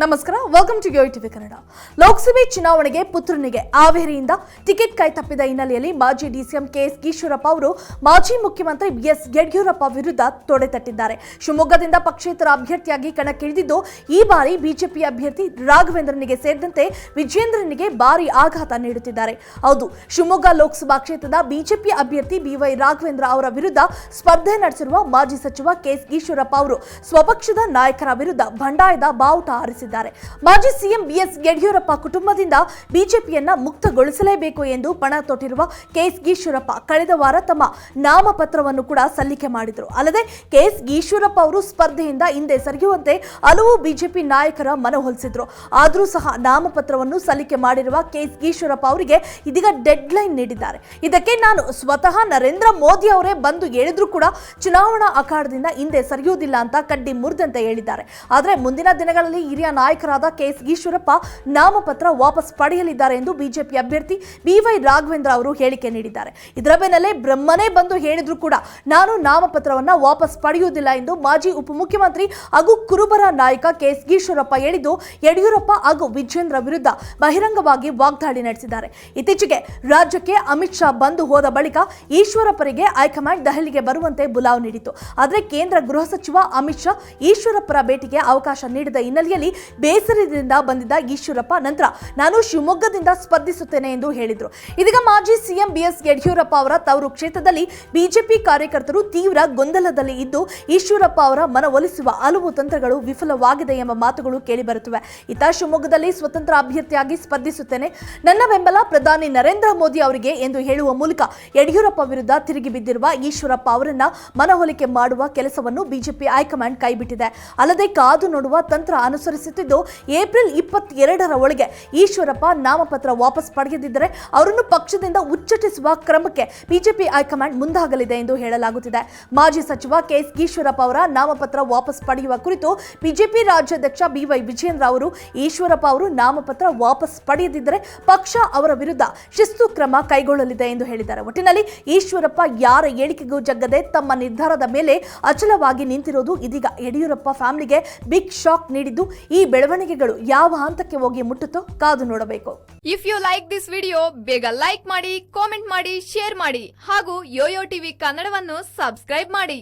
ನಮಸ್ಕಾರ welcome to Yo TV Kannada ಲೋಕಸಭೆ ಚುನಾವಣೆಗೆ ಪುತ್ರನಿಗೆ ಹಾವೇರಿಯಿಂದ ಟಿಕೆಟ್ ಕೈತಪ್ಪಿದ ಹಿನ್ನೆಲೆಯಲ್ಲಿ ಮಾಜಿ ಡಿಸಿಎಂ ಕೆಎಸ್ ಈಶ್ವರಪ್ಪ ಅವರು ಮಾಜಿ ಮುಖ್ಯಮಂತ್ರಿ ಬಿಎಸ್ ಯಡಿಯೂರಪ್ಪ ವಿರುದ್ಧ ತೊಡೆ ತಟ್ಟಿದ್ದಾರೆ. ಶಿವಮೊಗ್ಗದಿಂದ ಪಕ್ಷೇತರ ಅಭ್ಯರ್ಥಿಯಾಗಿ ಕಣಕ್ಕಿಳಿದಿದ್ದು, ಈ ಬಾರಿ ಬಿಜೆಪಿ ಅಭ್ಯರ್ಥಿ ರಾಘವೇಂದ್ರನಿಗೆ ಸೇರಿದಂತೆ ವಿಜೇಂದ್ರನಿಗೆ ಭಾರಿ ಆಘಾತ ನೀಡುತ್ತಿದ್ದಾರೆ. ಹೌದು, ಶಿವಮೊಗ್ಗ ಲೋಕಸಭಾ ಕ್ಷೇತ್ರದ ಬಿಜೆಪಿ ಅಭ್ಯರ್ಥಿ ಬಿವೈ ರಾಘವೇಂದ್ರ ಅವರ ವಿರುದ್ಧ ಸ್ಪರ್ಧೆ ನಡೆಸಿರುವ ಮಾಜಿ ಸಚಿವ ಕೆಎಸ್ ಈಶ್ವರಪ್ಪ ಅವರು ಸ್ವಪಕ್ಷದ ನಾಯಕರ ವಿರುದ್ಧ ಬಂಡಾಯದ ಬಾವುಟ ಹಾರಿಸಿದ್ದಾರೆ. ಮಾಜಿ ಸಿಎಂ ಬಿಎಸ್ ಯಡಿಯೂರಪ್ಪ ಕುಟುಂಬದಿಂದ ಬಿಜೆಪಿಯನ್ನ ಮುಕ್ತಗೊಳಿಸಲೇಬೇಕು ಎಂದು ಪಣ ತೊಟ್ಟಿರುವ ಕೆಎಸ್ ಈಶ್ವರಪ್ಪ ಕಳೆದ ವಾರ ತಮ್ಮ ನಾಮಪತ್ರವನ್ನು ಕೂಡ ಸಲ್ಲಿಕೆ ಮಾಡಿದರು. ಅಲ್ಲದೆ ಕೆಎಸ್ ಈಶ್ವರಪ್ಪ ಅವರು ಸ್ಪರ್ಧೆಯಿಂದ ಹಿಂದೆ ಸರಿಯುವಂತೆ ಹಲವು ಬಿಜೆಪಿ ನಾಯಕರ ಮನವೊಲಿಸಿದ್ರು ಆದರೂ ಸಹ ನಾಮಪತ್ರವನ್ನು ಸಲ್ಲಿಕೆ ಮಾಡಿರುವ ಕೆಎಸ್ ಈಶ್ವರಪ್ಪ ಅವರಿಗೆ ಇದೀಗ ಡೆಡ್ ಲೈನ್ ನೀಡಿದ್ದಾರೆ. ಇದಕ್ಕೆ ನಾನು ಸ್ವತಃ ನರೇಂದ್ರ ಮೋದಿ ಅವರೇ ಬಂದು ಹೇಳಿದ್ರು ಕೂಡ ಚುನಾವಣಾ ಅಖಾಡದಿಂದ ಹಿಂದೆ ಸರಿಯುವುದಿಲ್ಲ ಅಂತ ಕಡ್ಡಿ ಮುರಿದಂತೆ ಹೇಳಿದ್ದಾರೆ. ಆದರೆ ಮುಂದಿನ ದಿನಗಳಲ್ಲಿ ಹಿರಿಯ ನಾಯಕರಾದ ಕೆಎಸ್ ಈಶ್ವರಪ್ಪ ನಾಮಪತ್ರ ವಾಪಸ್ ಪಡೆಯಲಿದ್ದಾರೆ ಎಂದು ಬಿಜೆಪಿ ಅಭ್ಯರ್ಥಿ ಬಿವೈ ರಾಘವೇಂದ್ರ ಅವರು ಹೇಳಿಕೆ ನೀಡಿದ್ದಾರೆ. ಇದರ ಬೆನ್ನಲ್ಲೇ ಬ್ರಹ್ಮನೇ ಬಂದು ಹೇಳಿದ್ರು ಕೂಡ ನಾನು ನಾಮಪತ್ರವನ್ನು ವಾಪಸ್ ಪಡೆಯುವುದಿಲ್ಲ ಎಂದು ಮಾಜಿ ಉಪಮುಖ್ಯಮಂತ್ರಿ ಹಾಗೂ ಕುರುಬರ ನಾಯಕ ಕೆಎಸ್ ಈಶ್ವರಪ್ಪ ಹೇಳಿದ್ದು, ಯಡಿಯೂರಪ್ಪ ಹಾಗೂ ವಿಜೇಂದ್ರ ವಿರುದ್ಧ ಬಹಿರಂಗವಾಗಿ ವಾಗ್ದಾಳಿ ನಡೆಸಿದ್ದಾರೆ. ಇತ್ತೀಚೆಗೆ ರಾಜ್ಯಕ್ಕೆ ಅಮಿತ್ ಶಾ ಬಂದು ಹೋದ ಬಳಿಕ ಈಶ್ವರಪ್ಪರಿಗೆ ಹೈಕಮಾಂಡ್ ದೆಹಲಿಗೆ ಬರುವಂತೆ ಬುಲಾವ್ ನೀಡಿತು ಆದರೆ ಕೇಂದ್ರ ಗೃಹ ಸಚಿವ ಅಮಿತ್ ಶಾ ಈಶ್ವರಪ್ಪರ ಭೇಟಿಗೆ ಅವಕಾಶ ನೀಡಿದ ಹಿನ್ನೆಲೆಯಲ್ಲಿ ಬೇಸರದಿಂದ ಬಂದಿದ್ದ ಈಶ್ವರಪ್ಪ ನಂತರ ನಾನು ಶಿವಮೊಗ್ಗದಿಂದ ಸ್ಪರ್ಧಿಸುತ್ತೇನೆ ಎಂದು ಹೇಳಿದರು. ಇದೀಗ ಮಾಜಿ ಸಿಎಂ ಬಿಎಸ್ ಯಡಿಯೂರಪ್ಪ ಅವರ ತವರು ಕ್ಷೇತ್ರದಲ್ಲಿ ಬಿಜೆಪಿ ಕಾರ್ಯಕರ್ತರು ತೀವ್ರ ಗೊಂದಲದಲ್ಲಿ ಇದ್ದು, ಈಶ್ವರಪ್ಪ ಅವರ ಮನವೊಲಿಸುವ ಹಲವು ತಂತ್ರಗಳು ವಿಫಲವಾಗಿದೆ ಎಂಬ ಮಾತುಗಳು ಕೇಳಿಬರುತ್ತಿವೆ. ಇತ ಶಿವಮೊಗ್ಗದಲ್ಲಿ ಸ್ವತಂತ್ರ ಅಭ್ಯರ್ಥಿಯಾಗಿ ಸ್ಪರ್ಧಿಸುತ್ತೇನೆ. ನನ್ನ ಬೆಂಬಲ ಪ್ರಧಾನಿ ನರೇಂದ್ರ ಮೋದಿ ಅವರಿಗೆ ಎಂದು ಹೇಳುವ ಮೂಲಕ ಯಡಿಯೂರಪ್ಪ ವಿರುದ್ಧ ತಿರುಗಿ ಬಿದ್ದಿರುವ ಈಶ್ವರಪ್ಪ ಅವರನ್ನ ಮನವೊಲಿಕೆ ಮಾಡುವ ಕೆಲಸವನ್ನು ಬಿಜೆಪಿ ಹೈಕಮಾಂಡ್ ಕೈಬಿಟ್ಟಿದೆ. ಅಲ್ಲದೆ ಕಾದು ನೋಡುವ ತಂತ್ರ ಅನುಸರಿಸುತ್ತಿದ್ದು ಏಪ್ರಿಲ್ ಇಪ್ಪತ್ತೆರಡರ ಒಳಗೆ ಈಶ್ವರಪ್ಪ ನಾಮಪತ್ರ ವಾಪಸ್ ಪಡೆಯದಿದ್ದರೆ ಅವರನ್ನು ಪಕ್ಷದಿಂದ ಉಚ್ಚಟಿಸುವ ಕ್ರಮಕ್ಕೆ ಬಿಜೆಪಿ ಹೈಕಮಾಂಡ್ ಮುಂದಾಗಲಿದೆ ಎಂದು ಹೇಳಲಾಗುತ್ತಿದೆ. ಮಾಜಿ ಸಚಿವ ಕೆಎಸ್ ಈಶ್ವರಪ್ಪ ಅವರ ನಾಮಪತ್ರ ವಾಪಸ್ ಪಡೆಯುವ ಕುರಿತು ಬಿಜೆಪಿ ರಾಜ್ಯಾಧ್ಯಕ್ಷ ಬಿವೈ ವಿಜೇಂದ್ರ ಅವರು ಈಶ್ವರಪ್ಪ ಅವರು ನಾಮಪತ್ರ ವಾಪಸ್ ಪಡೆಯದಿದ್ದರೆ ಪಕ್ಷ ಅವರ ವಿರುದ್ಧ ಶಿಸ್ತು ಕ್ರಮ ಕೈಗೊಳ್ಳಲಿದೆ ಎಂದು ಹೇಳಿದ್ದಾರೆ. ಒಟ್ಟಿನಲ್ಲಿ ಈಶ್ವರಪ್ಪ ಯಾರ ಹೇಳಿಕೆಗೂ ಜಗ್ಗದೆ ತಮ್ಮ ನಿರ್ಧಾರದ ಮೇಲೆ ಅಚಲವಾಗಿ ನಿಂತಿರೋದು ಇದೀಗ ಯಡಿಯೂರಪ್ಪ ಫ್ಯಾಮಿಲಿಗೆ ಬಿಗ್ ಶಾಕ್ ನೀಡಿದ್ದು, ಈ ಬೆಳವಣಿಗೆಗಳು ಯಾವ ಹಂತಕ್ಕೆ ಹೋಗಿ ಮುಟ್ಟುತ್ತೋ ಕಾದು ನೋಡಬೇಕು. If you like this video ಬೇಗ ಲೈಕ್ ಮಾಡಿ ಕಾಮೆಂಟ್ ಮಾಡಿ ಶೇರ್ ಮಾಡಿ ಹಾಗೂ ಯೋಯೋ ಟಿವಿ ಕನ್ನಡವನ್ನು ಸಬ್ಸ್ಕ್ರೈಬ್ ಮಾಡಿ.